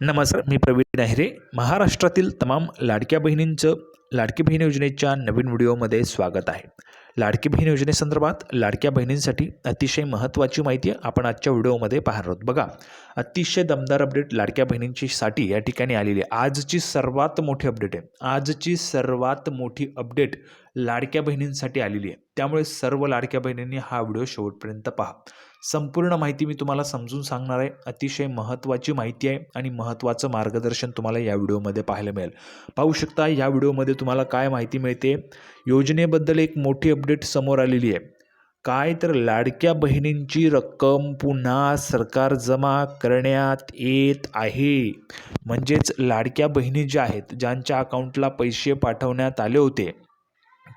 नमस्कार मी प्रवीण अहिरे महाराष्ट्रातील तमाम लाडक्या बहिणींचं लाडकी बहीण योजनेच्या नवीन व्हिडिओमध्ये स्वागत आहे. लाडकी बहीण योजनेसंदर्भात लाडक्या बहिणींसाठी अतिशय महत्त्वाची माहिती आपण आजच्या व्हिडिओमध्ये पाहणार आहोत. बघा अतिशय दमदार अपडेट लाडक्या बहिणींची या ठिकाणी आलेली आहे. आजची सर्वात मोठी अपडेट आहे. आजची सर्वात मोठी अपडेट लाडक्या बहिणींसाठी आलेली आहे. त्यामुळे सर्व लाडक्या बहिणींनी हा व्हिडिओ शेवटपर्यंत पहा. संपूर्ण माहिती मी तुम्हाला समजून सांगणार आहे. अतिशय महत्त्वाची माहिती आहे आणि महत्त्वाचं मार्गदर्शन तुम्हाला या व्हिडिओमध्ये पाहायला मिळेल. पाहू शकता या व्हिडिओमध्ये तुम्हाला काय माहिती मिळते? योजनेबद्दल एक मोठी अपडेट समोर आलेली आहे. काय तर लाडक्या बहिणींची रक्कम पुन्हा सरकार जमा करण्यात येत आहे. म्हणजेच लाडक्या बहिणी ज्या आहेत ज्यांच्या अकाउंटला पैसे पाठवण्यात आले होते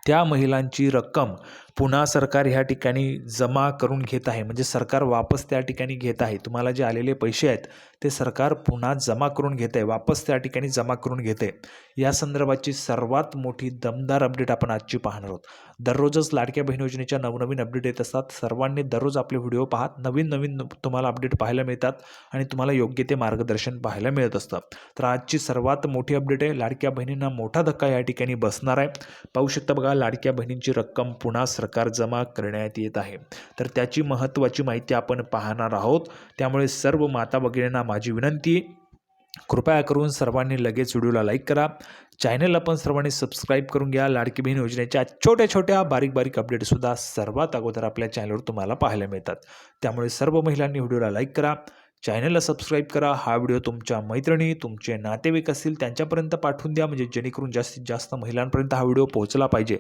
त्या महिलांची रक्कम पुन्हा सरकार ह्या ठिकाणी जमा करून घेत आहे. म्हणजे सरकार वापस त्या ठिकाणी घेत आहे. तुम्हाला जे आलेले पैसे आहेत ते सरकार पुन्हा जमा करून घेत आहे. वापस त्या ठिकाणी जमा करून घेते. या संदर्भाची सर्वात मोठी दमदार अपडेट आपण आजची पाहणार आहोत. दररोजच लाडक्या बहीण योजनेच्या नवनवीन अपडेट येत असतात. सर्वांनी दररोज आपले व्हिडिओ पाहत नवीन नवीन तुम्हाला अपडेट पाहायला मिळतात आणि तुम्हाला योग्य ते मार्गदर्शन पाहायला मिळत असतं. तर आजची सर्वात मोठी अपडेट आहे. लाडक्या बहिणींना मोठा धक्का या ठिकाणी बसणार आहे. पाहू शकता बघा लाडक्या बहिणींची रक्कम पुन्हा सरकार जमा करण्यात येत आहे. तर त्याची महत्त्वाची माहिती आपण पाहणार आहोत. त्यामुळे सर्व माता भगिनींना माझी विनंती. कृपया करून सर्वांनी लगेच व्हिडिओला लाईक करा. चॅनलला पण सर्वांनी सबस्क्राईब करून घ्या. लाडकी बहीण योजनेच्या छोट्या छोट्या बारीक बारीक अपडेटसुद्धा सर्वात अगोदर आपल्या चॅनलवर तुम्हाला पाहायला मिळतात. त्यामुळे सर्व महिलांनी व्हिडिओला लाईक करा. चॅनलला सबस्क्राईब करा. हा व्हिडिओ तुमच्या मैत्रिणी तुमचे नातेवाईक असतील त्यांच्यापर्यंत पाठवून द्या. म्हणजे जेणेकरून जास्तीत जास्त महिलांपर्यंत हा व्हिडिओ पोहोचला पाहिजे.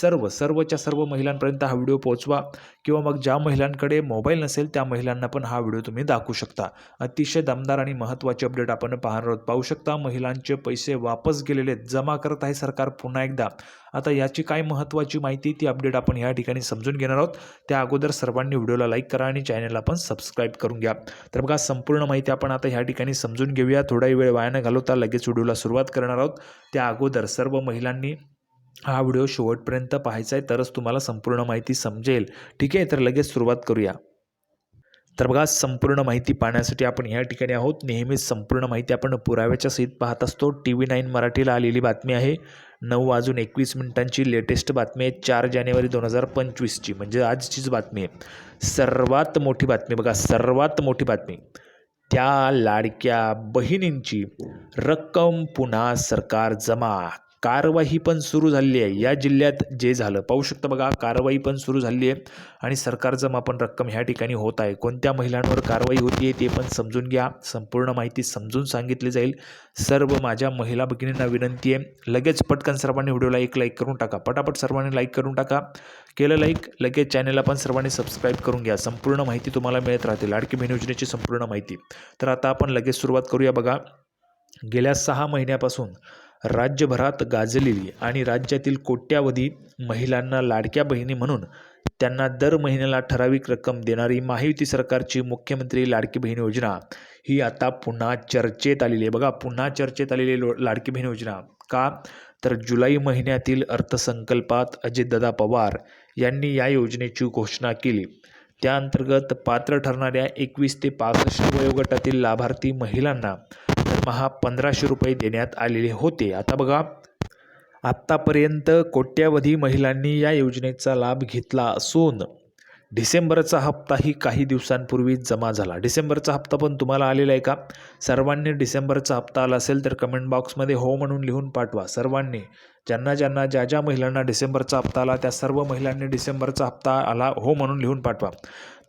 सर्व सर्वच्या सर्व महिलांपर्यंत हा व्हिडिओ पोहोचवा. किंवा मग ज्या महिलांकडे मोबाईल नसेल त्या महिलांना पण हा व्हिडिओ तुम्ही दाखवू शकता. अतिशय दमदार आणि महत्त्वाचे अपडेट आपण पाहणार आहोत. पाहू शकता महिलांचे पैसे वापस गेलेले जमा करत आहे सरकार पुन्हा एकदा. आता याची काय महत्त्वाची माहिती ती अपडेट आपण या ठिकाणी समजून घेणार आहोत. त्या अगोदर सर्वांनी व्हिडिओला लाईक करा आणि चॅनलला पण सबस्क्राईब करून घ्या. तर बघा संपूर्ण माहिती आपण आता ह्या ठिकाणी समजून घेऊया. थोडाही वेळ वाया न घालवता लगेच व्हिडिओला सुरुवात करणार आहोत. त्या अगोदर सर्व महिलांनी हा व्हिडिओ शेवटपर्यंत पाहायचा आहे तरच तुम्हाला संपूर्ण माहिती समजेल. ठीक आहे? तर लगेच सुरुवात करूया. तर बघा संपूर्ण माहिती पाहण्यासाठी आपण या ठिकाणी आहोत. नेहमीच संपूर्ण माहिती आपण पुराव्याच्या सहित पाहत असतो. टी व्ही नाईन मराठीला आलेली बातमी आहे. नऊ वाजून एकवीस मिनिटांची लेटेस्ट बातमी आहे चार जानेवारी दोन हजार पंचवीसची. म्हणजे आजचीच बातमी आहे. सर्वात मोठी बातमी बघा सर्वात मोठी बातमी. त्या लाडक्या बहिणींची रक्कम पुन्हा सरकार जमा कारवाई पण सुरू झालेली आहे. या जिल्ह्यात जे झालं पाहू शकता बघा कारवाई पण सुरू झाली आहे आणि सरकार जमा पण रक्कम ह्या ठिकाणी होत आहे. कोणत्या महिलांवर कारवाई होती आहे ते पण समजून घ्या. संपूर्ण माहिती समजून सांगितली जाईल. सर्व माझ्या महिला भगिनींना विनंती आहे. लगेच पटकन सर्वांनी व्हिडिओला एक लाईक करून टाका. पटापट सर्वांनी लाईक करून टाका. केलं लाईक लगेच चॅनलला पण सर्वांनी सबस्क्राईब करून घ्या. संपूर्ण माहिती तुम्हाला मिळत राहते लाडकी बहीण योजनेची संपूर्ण माहिती. तर आता आपण लगेच सुरुवात करूया बघा. गेल्या सहा महिन्यापासून राज्यभरात गाजलेली आणि राज्यातील कोट्यावधी महिलांना लाडक्या बहिणी म्हणून त्यांना दर महिन्याला ठराविक रक्कम देणारी महायुती सरकारची मुख्यमंत्री लाडकी बहीण योजना. ही आता पुन्हा चर्चेत आलेली आहे. बघा पुन्हा चर्चेत आलेली लो लाडकी बहीण योजना. का? तर जुलै महिन्यातील अर्थसंकल्पात अजितदादा पवार यांनी या योजनेची घोषणा केली. त्याअंतर्गत पात्र ठरणाऱ्या एकवीस ते पासष्ट वयोगटातील लाभार्थी महिलांना दरमहा पंधराशे रुपये देण्यात आलेले होते. आता बघा आत्तापर्यंत कोट्यावधी महिलांनी या योजनेचा लाभ घेतला असून डिसेंबरचा हप्ताही काही दिवसांपूर्वी जमा झाला. डिसेंबरचा हप्ता पण तुम्हाला आलेला आहे का? सर्वांनी डिसेंबरचा हप्ता आला असेल तर कमेंट बॉक्समध्ये हो म्हणून लिहून पाठवा. सर्वांनी ज्यांना ज्यांना ज्या ज्या महिलांना डिसेंबरचा हप्ता आला त्या सर्व महिलांनी डिसेंबरचा हप्ता आला हो म्हणून लिहून पाठवा.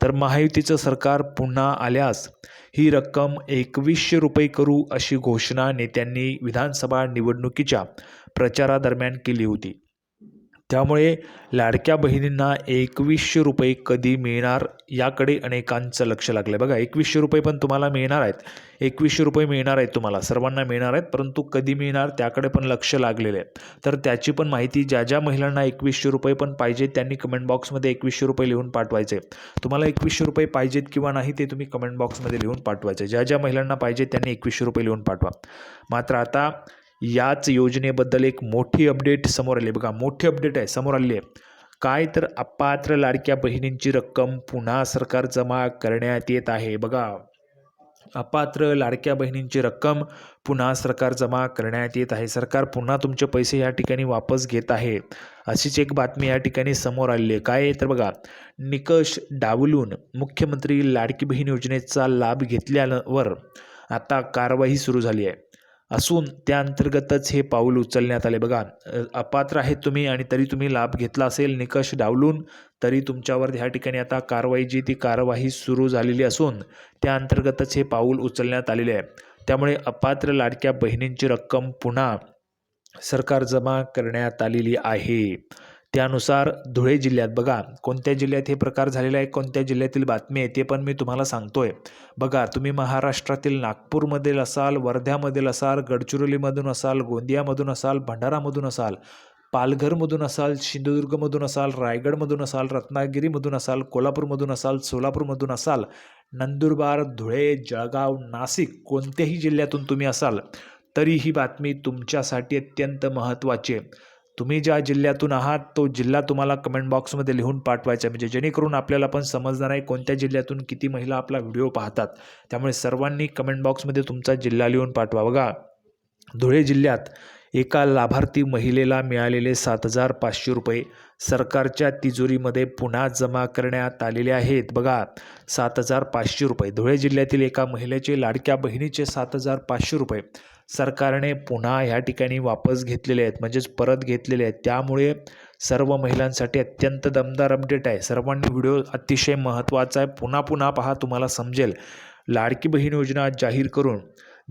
तर महायुतीचं सरकार पुन्हा आल्यास ही रक्कम एकवीसशे रुपये करू अशी घोषणा नेत्यांनी विधानसभा निवडणुकीच्या प्रचारादरम्यान केली होती. त्यामुळे लाडक्या बहिणींना एकवीसशे रुपये कधी मिळणार याकडे अनेकांचं लक्ष लागलं आहे बघा एकवीसशे रुपये पण तुम्हाला मिळणार आहेत. एकवीसशे रुपये मिळणार आहेत तुम्हाला. सर्वांना मिळणार आहेत परंतु कधी मिळणार त्याकडे पण लक्ष लागलेलं आहे. तर त्याची पण माहिती ज्या ज्या महिलांना एकवीसशे रुपये पण पाहिजे त्यांनी कमेंट बॉक्समध्ये एकवीसशे रुपये लिहून पाठवायचे. तुम्हाला एकवीसशे रुपये पाहिजेत किंवा नाही ते तुम्ही कमेंट बॉक्समध्ये लिहून पाठवायचे. ज्या ज्या महिलांना पाहिजे त्यांनी एकवीसशे रुपये लिहून पाठवा. मात्र आता याच योजनेबद्दल एक मोठी अपडेट समोर आली. बघा मोठी अपडेट आहे समोर आली आहे. काय तर अपात्र लाडक्या बहिणींची रक्कम पुन्हा सरकार जमा करण्यात येत आहे. बघा अपात्र लाडक्या बहिणींची रक्कम पुन्हा सरकार जमा करण्यात येत आहे. सरकार पुन्हा तुमचे पैसे या ठिकाणी वापस घेत आहे. अशीच एक बातमी या ठिकाणी समोर आलेली आहे. काय तर बघा निकष डावलून मुख्यमंत्री लाडकी बहीण योजनेचा लाभ घेतल्यावर आता कारवाई सुरू झाली आहे. असून त्या अंतर्गतच हे पाऊल उचलण्यात आले. बघा अपात्र आहेत तुम्ही आणि तरी तुम्ही लाभ घेतला असेल निकष डावलून तरी तुमच्यावर ह्या ठिकाणी आता कारवाई जी ती कारवाई सुरू झालेली असून त्या अंतर्गतच हे पाऊल उचलण्यात आलेले आहे. त्यामुळे अपात्र लाडक्या बहिणींची रक्कम पुन्हा सरकार जमा करण्यात आलेली आहे. त्यानुसार धुळे जिल्ह्यात बघा कोणत्या जिल्ह्यात हे प्रकार झालेला आहे कोणत्या जिल्ह्यातील बातमी आहे ते पण मी तुम्हाला सांगतो आहे बघा तुम्ही महाराष्ट्रातील नागपूरमधील असाल वर्ध्यामधील असाल गडचिरोलीमधून असाल गोंदियामधून असाल भंडारामधून असाल पालघरमधून असाल सिंधुदुर्गमधून असाल रायगडमधून असाल रत्नागिरीमधून असाल कोल्हापूरमधून असाल सोलापूरमधून असाल नंदुरबार धुळे जळगाव नाशिक कोणत्याही जिल्ह्यातून तुम्ही असाल तरी ही बातमी तुमच्यासाठी अत्यंत महत्त्वाची आहे. तुम्ही ज्या जिल्ह्यातून आहात तो जिल्हा तुम्हाला कमेंट बॉक्समध्ये लिहून पाठवायचा आहे. म्हणजे जेणेकरून आपल्याला पण समजणार आहे कोणत्या जिल्ह्यातून किती महिला आपला व्हिडिओ पाहतात. त्यामुळे सर्वांनी कमेंट बॉक्समध्ये तुमचा जिल्हा लिहून पाठवा. बघा धुळे जिल्ह्यात एका लाभार्थी महिलेला मिळालेले सात हजार पाचशे रुपये सरकारच्या तिजोरीमध्ये पुन्हा जमा करण्यात आलेले आहेत. बघा सात हजार पाचशे रुपये. धुळे जिल्ह्यातील एका महिलेचे लाडक्या बहिणीचे सात हजार पाचशे रुपये. सरकारने पुन्हा ह्या ठिकाणी वापस घेतलेले आहेत म्हणजेच परत घेतलेले आहेत. त्यामुळे सर्व महिलांसाठी अत्यंत दमदार अपडेट आहे. सर्वांनी व्हिडिओ अतिशय महत्त्वाचा आहे. पुन्हा पुन्हा पहा तुम्हाला समजेल. लाडकी बहीण योजना जाहीर करून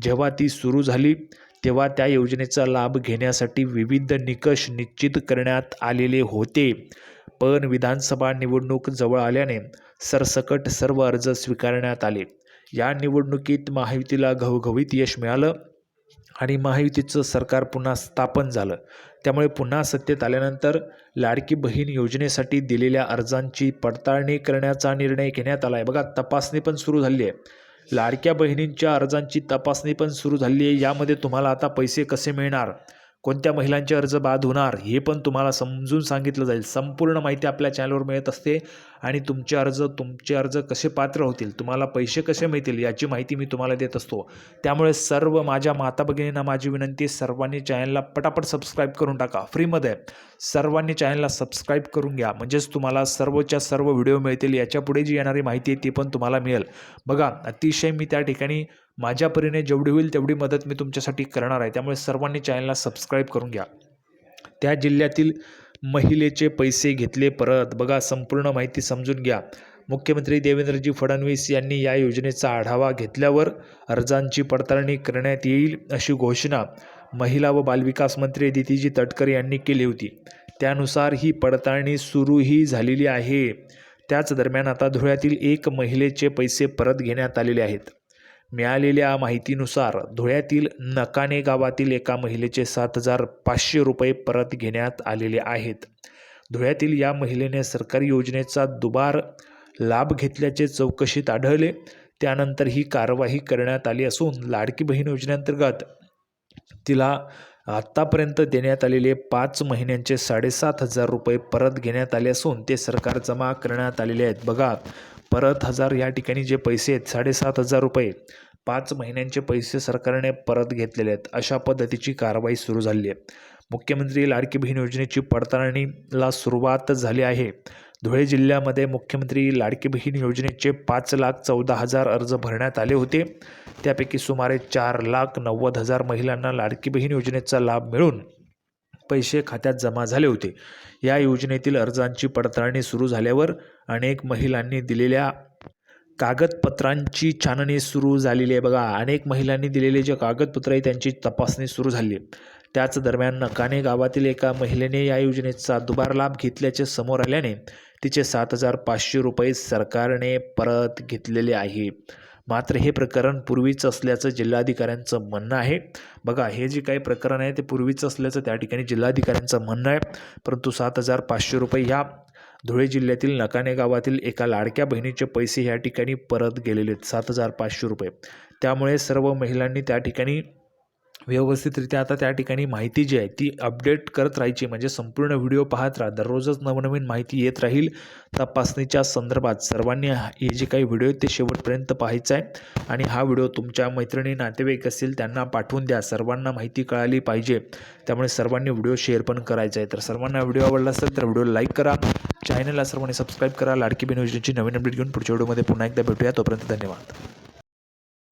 जेव्हा ती सुरू झाली तेव्हा त्या योजनेचा लाभ घेण्यासाठी विविध निकष निश्चित करण्यात आलेले होते. पण विधानसभा निवडणूक जवळ आल्याने सरसकट सर्व अर्ज स्वीकारण्यात आले. या निवडणुकीत महायुतीला घवघवीत यश मिळालं. आणि महायुतीचं सरकार पुन्हा स्थापन झालं. त्यामुळे पुन्हा सत्तेत आल्यानंतर लाडकी बहीण योजनेसाठी दिलेल्या अर्जांची पडताळणी करण्याचा निर्णय घेण्यात आला आहे बघा तपासणी पण सुरू झाली आहे. लाडक्या बहिणींच्या अर्जांची तपासणी पण सुरू झाली आहे. यामध्ये तुम्हाला आता पैसे कसे मिळणार? कोणत्या महिलांचे अर्ज बाद होणार हे पण तुम्हाला समजून सांगितलं जाईल. संपूर्ण माहिती आपल्या चॅनलवर मिळत असते आणि तुमचे अर्ज तुमचे अर्ज कसे पात्र होतील तुम्हाला पैसे कसे मिळतील याची माहिती मी तुम्हाला देत असतो. त्यामुळे सर्व माझ्या माता भगिनींना माझी विनंती सर्वांनी चॅनलला पटापट सबस्क्राईब करून टाका. फ्रीमध्ये सर्वांनी चॅनलला सबस्क्राईब करून घ्या. म्हणजेच तुम्हाला सर्वच्या सर्व व्हिडिओ मिळतील याच्यापुढे जी येणारी माहिती आहे ती पण तुम्हाला मिळेल. बघा अतिशय मी त्या ठिकाणी माझ्या परीने जेवढी होईल तेवढी मदत मी तुमच्यासाठी करणार आहे. त्यामुळे सर्वांनी चॅनलला सबस्क्राईब करून घ्या. त्या जिल्ह्यातील महिलेचे पैसे घेतले परत. बघा संपूर्ण माहिती समजून घ्या. मुख्यमंत्री देवेंद्रजी फडणवीस यांनी या योजनेचा आढावा घेतल्यावर अर्जांची पडताळणी करण्यात येईल अशी घोषणा महिला व बालविकास मंत्री दितीजी तटकर यांनी केली होती. त्यानुसार ही पडताळणी सुरूही झालेली आहे. त्याच दरम्यान आता धुळ्यातील एक महिलेचे पैसे परत घेण्यात आलेले आहेत. मिळालेल्या माहितीनुसार धुळ्यातील नकाने गावातील एका महिलेचे सात हजार पाचशे रुपये परत घेण्यात आलेले आहेत. धुळ्यातील या महिलेने सरकारी योजनेचा दुबार लाभ घेतल्याचे चौकशीत आढळले. त्यानंतर ही कारवाई करण्यात आली असून लाडकी बहीण योजनेअंतर्गत तिला आत्तापर्यंत देण्यात आलेले पाच महिन्यांचे साडेसात हजार रुपये परत घेण्यात आले असून ते सरकार जमा करण्यात आलेले आहेत. बघा परत हजार या ठिकाणी जे पैसे आहेत साडेसात हजार रुपये पाच महिन्यांचे पैसे सरकारने परत घेतलेले आहेत. अशा पद्धतीची कारवाई सुरू झाली आहे. मुख्यमंत्री लाडकी बहीण योजनेची पडताळणीला सुरुवात झाली आहे. धुळे जिल्ह्यामध्ये मुख्यमंत्री लाडकी बहीण योजनेचे पाच लाख चौदा हजार अर्ज भरण्यात आले होते. त्यापैकी सुमारे चार लाख नव्वद हजार महिलांना लाडकी बहीण योजनेचा लाभ मिळून पैसे खात्यात जमा झाले होते. या योजनेतील अर्जांची पडताळणी सुरू झाल्यावर अनेक महिलांनी दिलेल्या कागदपत्रांची छाननी सुरू झालेली आहे. बघा अनेक महिलांनी दिलेले जे कागदपत्र आहे त्यांची तपासणी सुरू झाली त्याच दरम्यान नकाने गावातील एका महिलेने या योजनेचा दुबार लाभ घेतल्याचे समोर आल्याने तिचे सात हजार पाचशे रुपये सरकारने परत घेतलेले आहे. मात्र हे प्रकरण पूर्वीच असल्याचं जिल्हाधिकाऱ्यांचं म्हणणं आहे. बघा हे जे काही प्रकरण आहे ते पूर्वीच असल्याचं त्या ठिकाणी जिल्हाधिकाऱ्यांचं म्हणणं आहे. परंतु सात हजार पाचशे रुपये ह्या धुळे जिल्ह्यातील नकाने गावातील एका लाडक्या बहिणीचे पैसे ह्या ठिकाणी परत गेलेले आहेत. सात हजार पाचशे रुपये. त्यामुळे सर्व महिलांनी त्या ठिकाणी व्यवस्थितरित्या आता त्या ठिकाणी माहिती जी आहे ती अपडेट करत राहायची. म्हणजे संपूर्ण व्हिडिओ पाहत राहा. दररोजच नवनवीन माहिती येत राहील तपासणीच्या संदर्भात. सर्वांनी हे जे काही व्हिडिओ आहेत ते शेवटपर्यंत पाहायचं आहे. आणि हा व्हिडिओ तुमच्या मैत्रिणी नातेवाईक असतील त्यांना पाठवून द्या. सर्वांना माहिती कळाली पाहिजे. त्यामुळे सर्वांनी व्हिडिओ शेअर पण करायचा आहे. तर सर्वांना व्हिडिओ आवडला असेल तर व्हिडिओ लाईक करा. चॅनलला सर्वांनी सबस्क्राईब करा. लाडकी बहीण योजनेची नवीन अपडेट घेऊन पुढच्या व्हिडिओमध्ये पुन्हा एकदा भेटूया. तोपर्यंत धन्यवाद.